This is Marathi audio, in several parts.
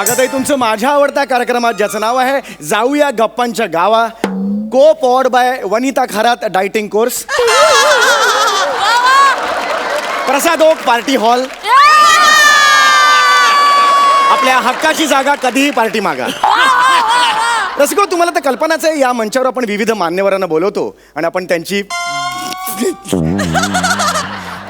स्वागत आहे तुमचं माझ्या आवडत्या कार्यक्रमात ज्याचं नाव आहे जाऊया गप्पांच्या गावा. को pod by Vanita Kharat dieting course. Prasad Oak party hall. आपल्या हक्काची जागा कधीही पार्टी मागा. रसिको तुम्हाला तर कल्पनाच आहे या मंचावर आपण विविध मान्यवरांना बोलवतो आणि आपण त्यांची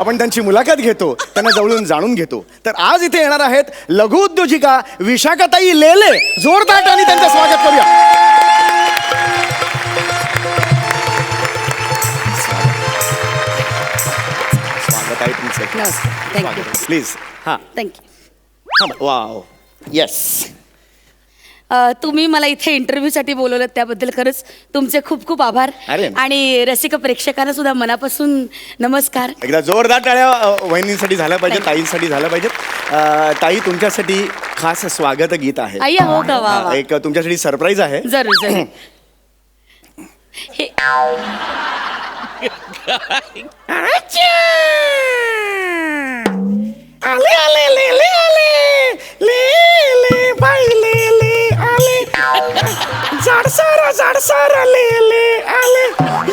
आपण त्यांची मुलाखत घेतो त्यांना जवळून जाणून घेतो. तर आज इथे येणार आहेत लघु उद्योजिका विशाखाताई लेले. जोरदार आणि त्यांचं स्वागत करूया. स्वागत आहे तुमचं. नमस्कार. थँक्यू प्लीज हा. थँक्यू वाव येस तुम्ही मला इथे इंटरव्ह्यूसाठी बोलवलं त्याबद्दल खरंच तुमचे खूप खूप आभार अरे. आणि रसिक प्रेक्षकांना सुद्धा मनापासून नमस्कार एकदा जोरदार टाळ्या अ, वहिनींसाठी झाल्या पाहिजे ताईंसाठी झाल्या पाहिजेत अ, ताई तुमच्यासाठी खास स्वागत गीत आहे हो का वा हा, वा एक तुमच्यासाठी सरप्राईज आहे जरूर जरूर हे आले आले ले ले आले ले ले बाई जाडसारा जाडसारा ले ले आले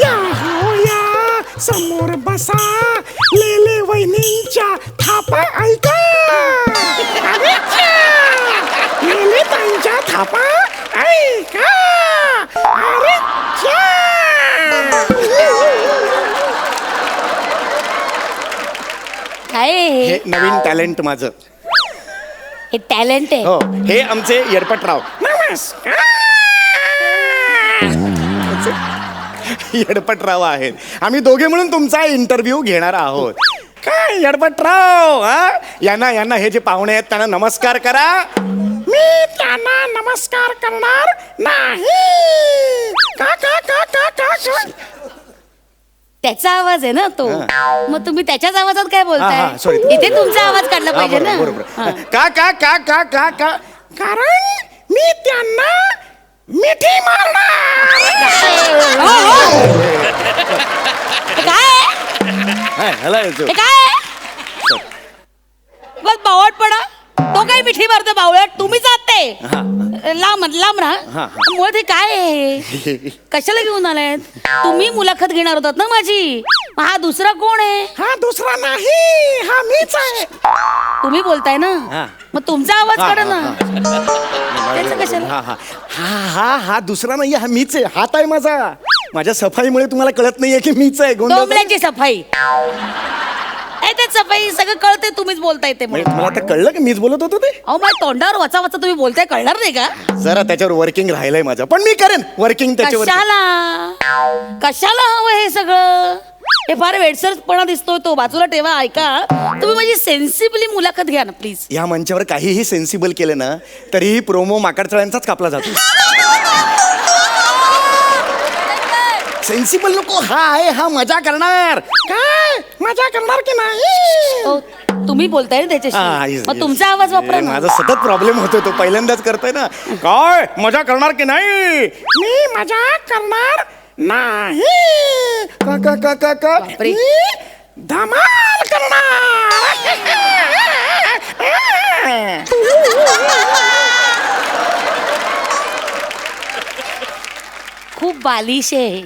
या हो या समोर बसा ले ले वहिनींच्या थापा ऐका अरे च्या! ले ले ताईंच्या थापा ऐका अरे! काय हे? हे नवीन टॅलेंट माझं. हे टॅलेंट आहे. हो हे आमचे येडपटराव येडपटराव आहेत. आम्ही दोघे म्हणून तुमचा इंटरव्ह्यू घेणार आहोत. काय येडपटराव हा? यांना यांना हे जे पाहुणे आहेत त्यांना नमस्कार करा. मी त्यांना नमस्कार करणार नाही. का का का का का का? त्याचा आवाज आहे ना तो. मग तुम्ही त्याच्याच आवाजात काय हा, हा, बोलताय. इथे तुमचा आवाज काढला हा, पाहिजे बरोबर, ना बरोबर. हा. का का का का का का? कारण मी त्यांना मिठी मारणार! काय हा. हे. काय? बस बावटपणा तो काय मिठी मारतो बावळट तुम्ही जाते हा. लांब लांब राहा. मुळात हे काय आहे कशाला घेऊन आलायत? तुम्ही मुलाखत घेणार होतात ना माझी? हा दुसरा कोण आहे? हा दुसरा नाही. हा मीच आहे. तुम्ही बोलताय ना? हा. मग तुमचा आवाज काढा हा, ना. त्याचं कशाला? हा हा. हा दुसरा नाही हा मीच आहे. हात आहे माझा. माझ्या सफाईमुळे तुम्हाला कळत नाहीये की मीच आहे. गोंधळ सफाई. ए, ते सफाई सगळं कळते तुम्हीच बोलताय ते म्हणजे म्हणून. तुम्हाला आता कळलं की मीच बोलत होतो ते? अहो माझ्या तोंडावर वाचा वाचा तुम्ही बोलताय कळणार नाही का? जरा त्याच्यावर वर्किंग राहिलंय माझं. पण मी करेन वर्किंग त्याच्यावर. कशाला? कशाला हवं हे सगळं? हे फार वेडसरपणा दिसतोय तो. बाजूला ठेवा ऐका. तुम्ही माझी सेन्सिबली मुलाखत घ्या ना प्लीज या मंचावर काहीही सेन्सिबल केलं ना तरीही प्रोमो माकडचळ्यांचाच कापला जातो. सेन्सिबल नको. हा आहे हा मजा करणार. काय? मजा करणार की नाही? तुम्ही बोलताय ना हा, त्याच्याशी yes, मग yes. तुमचा आवाज वापरा ना. माझा सतत प्रॉब्लेम होतो तो पहिल्यांदाच करतोय ना. काय? मजा करणार की नाही? मी मजा करणार नाही. का का का का का. बापरे. मी धमाल करणार. खूप बालिश आहे.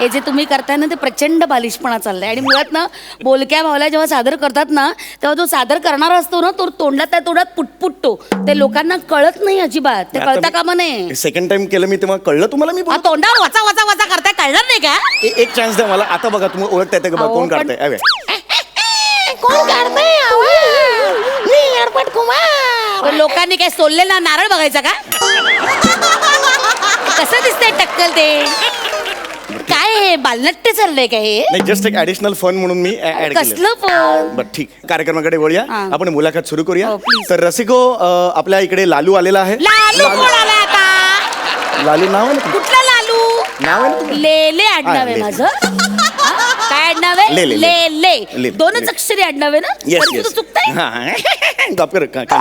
हे जे तुम्ही करताय ना ते प्रचंड बालिशपणा चाललाय. आणि मुळात ना बोलक्या भावला जेव्हा सादर करतात ना तेव्हा जो सादर करणारा असतो ना तो तोंडात त्या तोंडात पुटपुटतो. ते लोकांना कळत नाही अजिबात. ते कळता कामा नये. सेकंड टाइम केलं मी तेव्हा कळलं तुम्हाला मी हा बोल- तोंडावर वाचा वाचा वाचा करताय कळणार नाही का? ए- एक चान्स द्या मला. आता बघा तुम्ही ओळखता येतं का बघा, अहो, कोण पण- काढतंय. कोण काढतंय? मी एअरपोर्ट कुमार. लोकांनी काय सोललेला नारळ बघायचा का? कसं दिसतंय टक्कल ते? हे बालनाट्य चाललंय का हे? नाही जस्ट एक ऍडिशनल फन म्हणून मी ऍड केलं कसलं पण बर ठीक. कार्यक्रमाकडे वळूया. हा. आपण मुलाखत सुरू करूया. हो, please. तर रसिको अ, आपल्या इकडे लालू आलेला आहे. लालू कोण आला आता? लालू नाव आहे ना? कुठला लालू? नाव आहे ना तुमचं? लेले आडनाव हा, आहे ले. माझं. हा? काय आडनाव आहे? ले, ले, ले. ले ले ले, दोनच. अक्षरी आडनाव आहे ना? येस तरी येस तुझं चुकतंय? का-.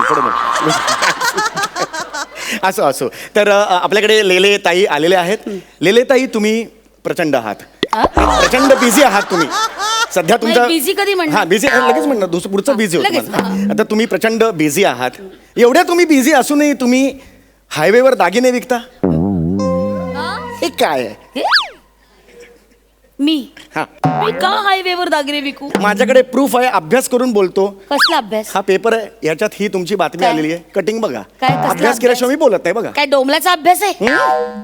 असो असो. तर अ, आपल्याकडे लेले ताई आलेले आहेत. लेले ताई तुम्ही प्रचंड आहात? प्रचंड बिझी आहात तुम्ही. सध्या तुमचा busy कधी म्हणणार? हा बिझी लगेच म्हणणार दुसरं पुढचं बिझी लगेच, होतं आता तुम्ही प्रचंड बिझी आहात. एवढ्या तुम्ही बिझी असूनही तुम्ही हायवेवर दागिने विकता? हे काय आहे? हे? मी. हा. मी का हायवेवर दागिने विकू? माझ्याकडे प्रूफ आहे अभ्यास करून बोलतो. कसला अभ्यास? हा पेपर आहे याच्यात ही तुमची बातमी काय? आलेली आहे. कटिंग बघा. काय, कसला अभ्यास केल्याशिवाय मी बोलत नाही बघा. काय डोंबल्याचा अभ्यास आहे?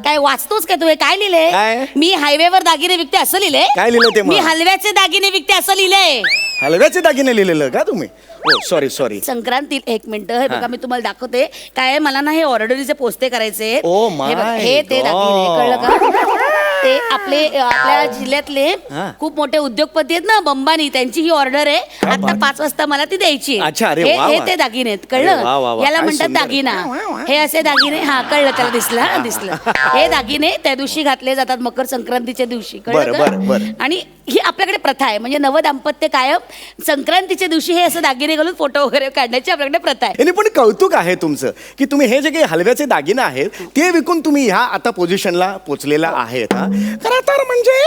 काय वाचतोच काय तू? हे काय लिहिलंय काय? मी हायवेवर दागिने विकते असं लिहिलंय काय लिहिलंय ते? मी हलव्याचे दागिने विकते असं लिहिलंय हलव्याचे दागिने लिहिलेलं का तुम्ही? हो सॉरी सॉरी संक्रांती एक मिनिट हे बघा मी तुम्हाला दाखवते. काय आहे, मला ना हे ऑर्डरीचे पोस्ते करायचे आहेत. Oh my हे बघा, हे ते दागिने. कळलं का? ते आपले आपल्या जिल्ह्यातले हा. खूप मोठे उद्योगपती आहेत ना बंबानी त्यांची ही ऑर्डर आहे आता. पाच वाजता मला ती द्यायची आहे. अच्छा, अरे हे वा, हे वा. ते दागिने आहेत अरे कळलं वा, वा, वा. याला काय म्हणतात सुंदर. दागिना हे असे दागिने हा कळलं त्याला दिसलं हा, दिसलं हे दागिने त्या दिवशी घातले जातात मकर संक्रांतीच्या दिवशी बरं, कळलं बरं, का? बरं. आणि ही आपल्याकडे प्रथा आहे म्हणजे नव दाम्पत्य कायम संक्रांतीच्या दिवशी हे असं दागिने घालून फोटो वगैरे काढण्याची आपल्याकडे प्रथा आहे याने पण कौतुक आहे तुमचं की तुम्ही हे जे काही हलव्याचे दागिने आहेत ते विकून तुम्ही ह्या आता पोझिशनला पोचलेला आहेत हा खरं तर म्हणजे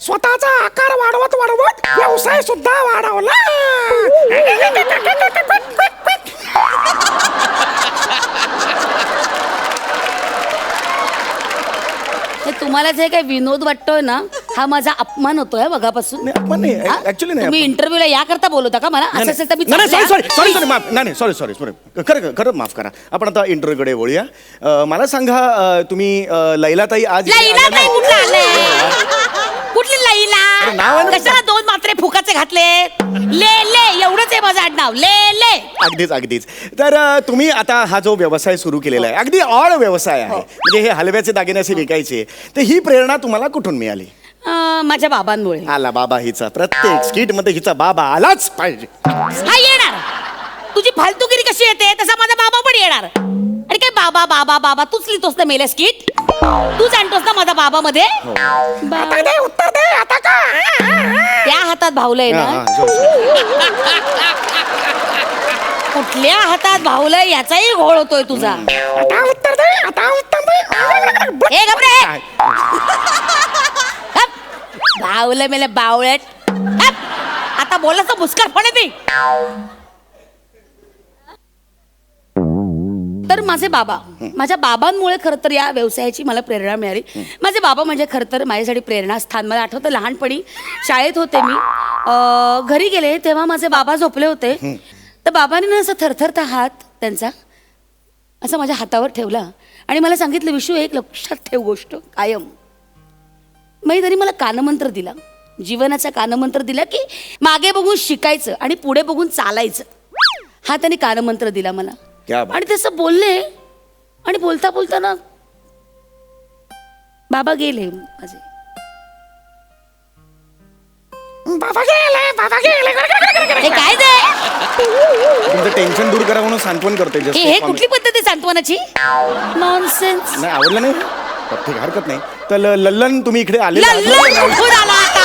स्वतःचा आकार वाढवत वाढवत व्यवसाय सुद्धा वाढवला. हे तुम्हाला जे काही विनोद वाटतोय ना हा माझा अपमान होतोय बघापासून. नाही, अपमान नाही. हा? Actually नाही तुम्ही अपमान. इंटरव्ह्यूला या करता बोलवता का मला? असं असेल तर मी नाही सॉरी चालले, सॉरी सॉरी सॉरी माफ नाही सॉरी सॉरी सॉरी खरं खरं माफ करा. आपण आता इंटरव्ह्यूकडे वळूया. अं, मला सांगा अं, तुम्ही अं, लैलाताई आज लैला आल्या? कुठला आले कुठली अरे नाव आहे लैला ना कशाला दोन मात्रे फुकाचे घातले ले ले एवढंच आहे माझं आडनाव. ले ले. अगदीच अगदीच. तर अं, तुम्ही आता हा जो व्यवसाय सुरू केलेला आहे अगदी ऑड व्यवसाय आहे. म्हणजे हे हलव्याचे दागिने असे विकायचे. तर ही प्रेरणा तुम्हाला कुठून मिळाली? अं, माझ्या बाबांमुळे. आला बाबा हिचा. प्रत्येक स्किटमध्ये हिचा बाबा आलाच पाहिजे. हा येणार. तुझी फालतूगिरी कशी येते? तसा माझा बाबा पण येणार. अरे काय बाबा बाबा बाबा तूच लिहितोस ना मेले स्किट तू जाणतोस ना माझा बाबा मध्ये बा- उत्तर दे आता का? त्या हातात भावलंय हा, ना हा. कुठल्या हातात भावलंय याचाही घोळ होतोय तुझा. आता उत्तर दे आता उत्तर दे. ए घबरे. काय? हप. भावलं मेले बावळट. आता बोलायचं मुस्कार पण येते तर माझे बाबा माझ्या बाबांमुळे खरं तर या व्यवसायाची मला प्रेरणा मिळाली. माझे बाबा म्हणजे खरं तर माझ्यासाठी प्रेरणास्थान. मला आठवतं लहानपणी शाळेत होते मी. अं, घरी गेले तेव्हा माझे बाबा झोपले होते. तर बाबांनी ना असं थरथरता हात त्यांचा असा माझ्या हातावर ठेवला. आणि मला सांगितलं विशू एक लक्षात ठेव गोष्ट कायम. मी तरी मला कानमंत्र दिला. जीवनाचा कानमंत्र दिला की मागे बघून शिकायचं आणि पुढे बघून चालायचं. हा त्यांनी कानमंत्र दिला मला. क्या बात. आणि तसं बोलले. आणि बोलता बोलता ना बाबा गेले माझे. बाबा गेले बाबा गेले. हे काय ते? तुमचं टेन्शन दूर करा म्हणून सांत्वन करतोय just हे हे. कुठली पद्धत आहे सांत्वनाची? नॉनसेन्स नाही आवडलं नाही? ठीक हरकत नाही. तर ल- लल्लन तुम्ही इकडे. लल्लन कुठून आला आता?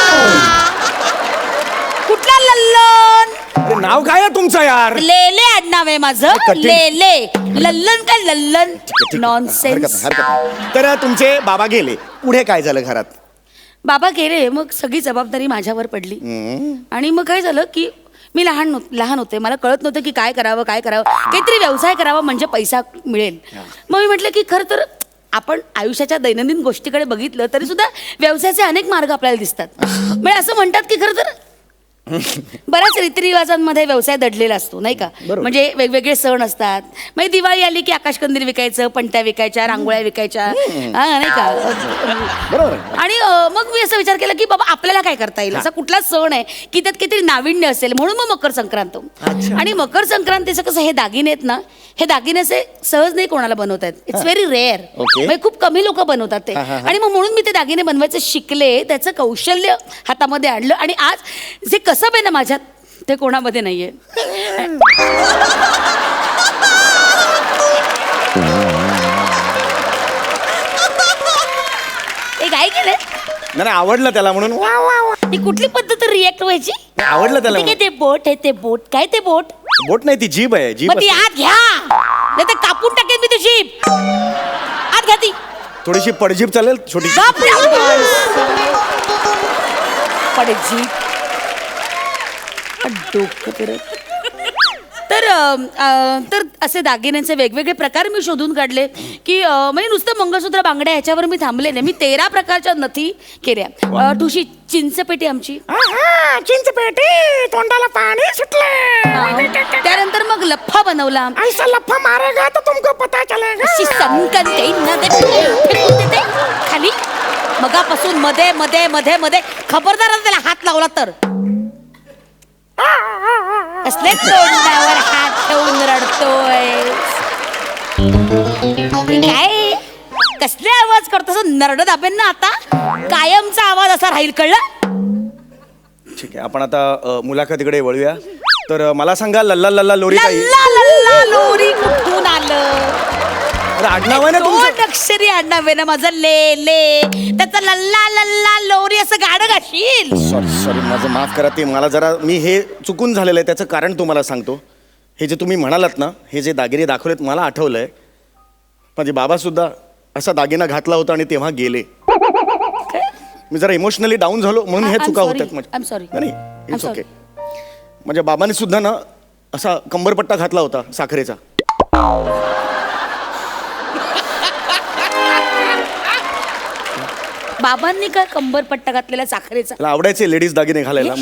कुठला लल्लन? नाव काय आहे तुमचं यार? लेले आडनाव आहे माझं. कठीण. लेले. लल्लन काय लल्लन? ठीक आहे, हरकत नॉनसेन्स नाही, हरकत नाही. तर तुमचे बाबा गेले. पुढे काय झालं घरात? बाबा गेले मग सगळी जबाबदारी माझ्यावर पडली. आणि मग काय झालं की मी लहान नव्ह- लहान होते. मला कळत नव्हतं की काय करावं काय करावं. काहीतरी व्यवसाय करावा म्हणजे पैसा मिळेल. मग मी म्हटलं की खरं तर आपण आयुष्याच्या दैनंदिन गोष्टीकडे बघितलं तरी सुद्धा व्यवसायाचे अनेक मार्ग आपल्याला दिसतात. म्हणजे असं म्हणतात की खरं तर बऱ्याच रीतिरिवाजांमध्ये व्यवसाय दडलेला असतो नाही का. म्हणजे वेगवेगळे सण असतात. म्हणजे दिवाळी आली की आकाशकंदील विकायचं पणत्या विकायच्या रांगोळ्या विकायच्या. हा नाही का. आणि मग मी असा विचार केला की बाबा आपल्याला काय करता येईल? असा कुठला सण आहे की त्यात काहीतरी नाविन्य असेल? म्हणून मग मकर संक्रांत आणि मकर संक्रांतीचं कसं हे दागिने आहेत ना हे दागिने असे सहज नाही कोणाला बनवत आहेत इट्स व्हेरी रेअर. म्हणजे खूप कमी लोक बनवतात ते. आणि मग म्हणून मी ते दागिने बनवायचं शिकले त्याचं कौशल्य हातामध्ये आणलं आणि आज जे कसब आहे ना माझ्यात? ते कोणामध्ये नाहीये. हे काय केलंय नाही नाही, आवडलं त्याला म्हणून. वा वा वा. ही कुठली पद्धत रिएक्ट व्हायची? आवडलं त्याला ते काय म्हणून. ते बोट आहे ते बोट. काय ते बोट? बोट नाही ती जीभ आहे जीभ मग ती असते. आत घ्या. नाही तर कापून टाकेन मी ती जीप. आत घ्या ती. थोडीशी पडजीभ चालेल छोटी बाप रे पडे जीप डोकं तर अं, तर असे दागिन्यांचे वेगवेगळे प्रकार मी शोधून काढले की अं, म्हणजे नुसतं मंगळसूत्र बांगड्या ह्याच्यावर मी थांबले नाही. मी तेरा प्रकारच्या नथी केल्या. अं, ठुशी चिंचपेटी आमची. आहा, चिंचपेटी तोंडाला पाणी सुटले. त्यानंतर मग लफ्फा बनवला. ऐसा लफा मारेगा तो तुमको पता चलेगा. अशी सनकन देईन ना ते. फेकून देते खाली मगापासून मध्ये मध्ये मध्ये मध्ये खबरदार आता त्याला हात लावला तर. कसले तोंडावर हात ठेवून रडतोय? हे काय? कसले आवाज करतो नरड दाबेन ना आता? कायमचा आवाज असा राहील कळलं? ठीक आहे आपण आता अ, मुलाखतीकडे वळूया. तर अ, मला सांगा लल्ला लल्ला लोरी ताई. लल्ला लल्ला लोरी कुठून आलं? अरे, आडनाव आहे ना तुमचं? दोन अक्षरी आडनाव आहे ना माझं? ले ले. त्याचा लल्ला लल्ला लोरी गाशील. सॉरी सॉरी माझं माफ करा ते मला जरा मी हे चुकून झालेलं आहे त्याचं कारण तुम्हाला सांगतो. हे जे तुम्ही म्हणालात ना हे जे दागिने दाखवलेत मला आठवलंय. माझे बाबासुद्धा असा दागिना घातला होता आणि तेव्हा गेले. मी जरा इमोशनली डाऊन झालो म्हणून हे I'm चुका sorry. होतात I'm sorry. नाही I'm इट्स sorry. ओके माझ्या बाबाने सुद्धा ना असा कंबरपट्टा घातला होता साखरेचा. बाबांनी काय कंबर पट्टा घातलेला साखरेचा? आवडायचे लेडीज दागिने घालायला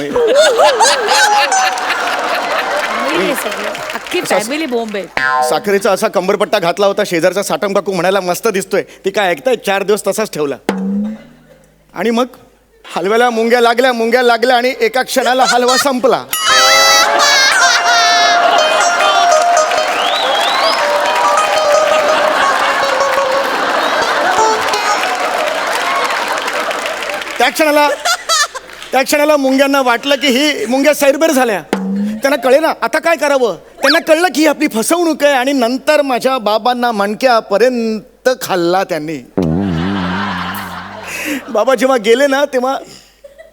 हे सगळं. अख्खी फॅमिली बॉम्ब आहे. साखरेचा असा कंबरपट्टा घातला होता शेजारचा साटम काकू म्हणायला मस्त दिसतोय. ती काय ऐकताय? चार दिवस तसाच ठेवला. आणि मग हलव्याला मुंग्या लागल्या मुंग्या लागल्या आणि एका क्षणाला हलवा संपला. त्या क्षणाला त्या क्षणाला मुंग्यांना वाटलं की ही मुंग्या सैरबेर झाल्या. त्यांना कळे ना आता काय करावं? त्यांना कळलं की ही आपली फसवणूक आहे आणि नंतर माझ्या बाबांना मणक्यापर्यंत खाल्ला त्यांनी. बाबा जेव्हा गेले ना तेव्हा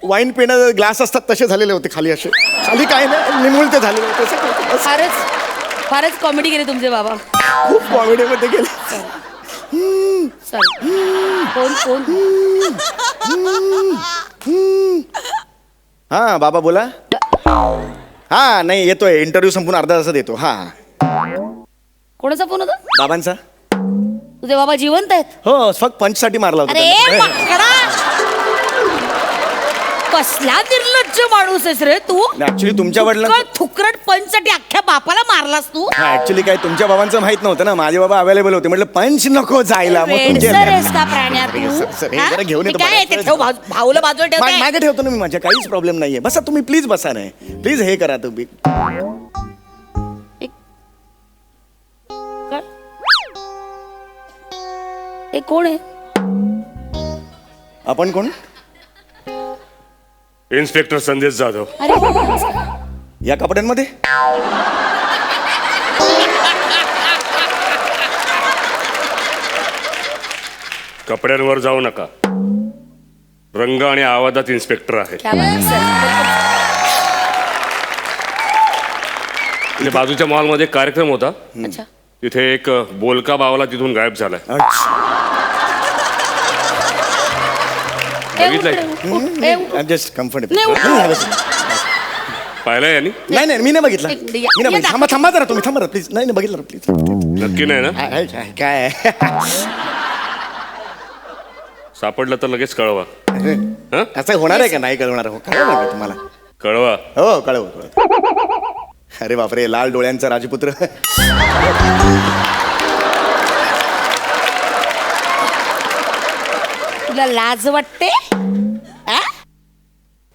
वाईन पिण्याचे ग्लास असतात तसे झालेले होते खाली असे. खाली काय नाही निमुळते झालेले होते. असं फारच फारच कॉमेडी केली तुमचे बाबा. खूप कॉमेडीमध्ये गेले. कोण कोण? हा बाबा बोला. हा नाही येतोय. इंटरव्ह्यू संपून अर्धा तासात येतो. हा कोणाचा फोन होता? बाबांचा. तुझे बाबा जिवंत आहेत. हो फक्त पंचसाठी मारला होता अरे त्यांना. माकडा कसला निर्लज्ज माणूस आहेस रे तू. ऍक्च्युली तुमच्या वडिलांना थुकरट पंचसाठी अख्ख्या बापाला मारलास तू. ऍक्च्युली काय तुमच्या बाबांचं माहीत नव्हतं ना? माझे बाबा अवेलेबल होते. म्हटलं पंच नको जायला मग तुमचे वेडसर आहेस का प्राण्या अरे, तू? सर, सर, हे हा? जरा घेऊन मी येतो काय बघा. आहे ते ठेव भाऊ- भाऊला बाजूला ठेव मा- काय? मागे ठेवतो ना मी माझ्या काहीच प्रॉब्लेम नाहीये. बसा तुम्ही प्लीज बसा नाही प्लीज हे करा तुम्ही. काय? हे कोण आहे? आपण कोण? इन्स्पेक्टर संदेश जाधव. अरे नमस्कार. या कपड्यांमध्ये? कपड्यांवर जाऊ नका. रंग आणि आवाजात इन्स्पेक्टर आहे. क्या बात आहे, सर. तिथे बाजूच्या मॉलमध्ये कार्यक्रम होता. अच्छा. तिथे एक बोलका बावला तिथून गायब झालाय. अच्छा. उठ. जस्ट कम्फर्टेबल नाही, उठ. पाहिलंय यांनी? नाही नाही मी नाही बघितलं. मी नाही बघितलं. थांबा थांबा जरा तुम्ही थांबा प्लीज नाही नाही बघितलं प्लीज नक्की नाही ना? काय? सापडलं तर लगेच कळवा. हं? असं होणार आहे का? नाही कळवणार. हो कळवणार का तुम्हाला? कळवा. हो कळव कळव. अरे बापरे लाल डोळ्यांचा राजपुत्र. तुला लाज वाटते?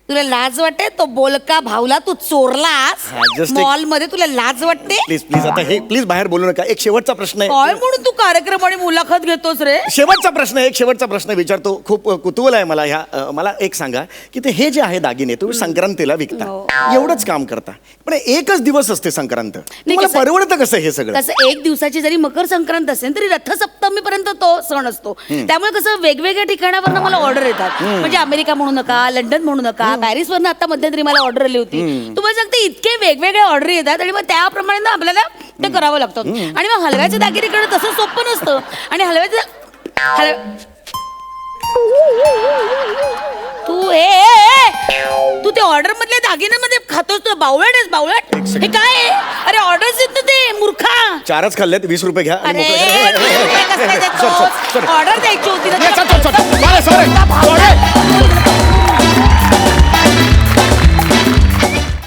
तुला लाज वाटते? तो बोलका भावला तू चोरलास? just एक- मॉलमध्ये तुला लाज वाटते? प्लीज प्लीज आता हे प्लीज बाहेर बोलू नका. एक शेवटचा प्रश्न काय आहे म्हणून तू कार्यक्रम आणि मुलाखत घेतोस रे? शेवटचा प्रश्न आहे, एक शेवटचा प्रश्न विचारतो. खूप अ, कुतूहल आहे मला ह्या अ, मला एक सांगा की ते हे जे आहे दागिने तुम्ही संक्रांतीला विकता. हो. एवढंच काम करता. पण एकच दिवस असते संक्रांत. तुम्हाला कसं- परवडतं कसं हे सगळं? कसं एक दिवसाची जरी मकर संक्रांत असेल तरी रथसप्तमी पर्यंत तो सण असतो. त्यामुळे कसं वेगवेगळ्या ठिकाणावरनं मला ऑर्डर येतात. म्हणजे अमेरिका म्हणू नका लंडन म्हणू नका पॅरिस वरनं आता मध्यंतरी मला ऑर्डर आली होती. तुम्हाला सांगते इतके वेगवेगळे ऑर्डर येतात आणि मग त्याप्रमाणे ना आपल्याला ते करावं लागतं. आणि मग हलव्याचे दागिने करणं तसं सोपं नसतं. आणि हलव्याचं हलव्या तू ए, तू तू ऑर्डर मधल्या दागिन्यांमध्ये खातोस तू बावळट बावळट. हे काय? आहे? अरे ऑर्डर ते मूर्खा. चारच खाल्लेत वीस रुपये घ्या आणि अरे मोकळे करा. देतोस? ऑर्डर द्यायची होती ना नाही, तुला. sorry, sorry, sorry. मला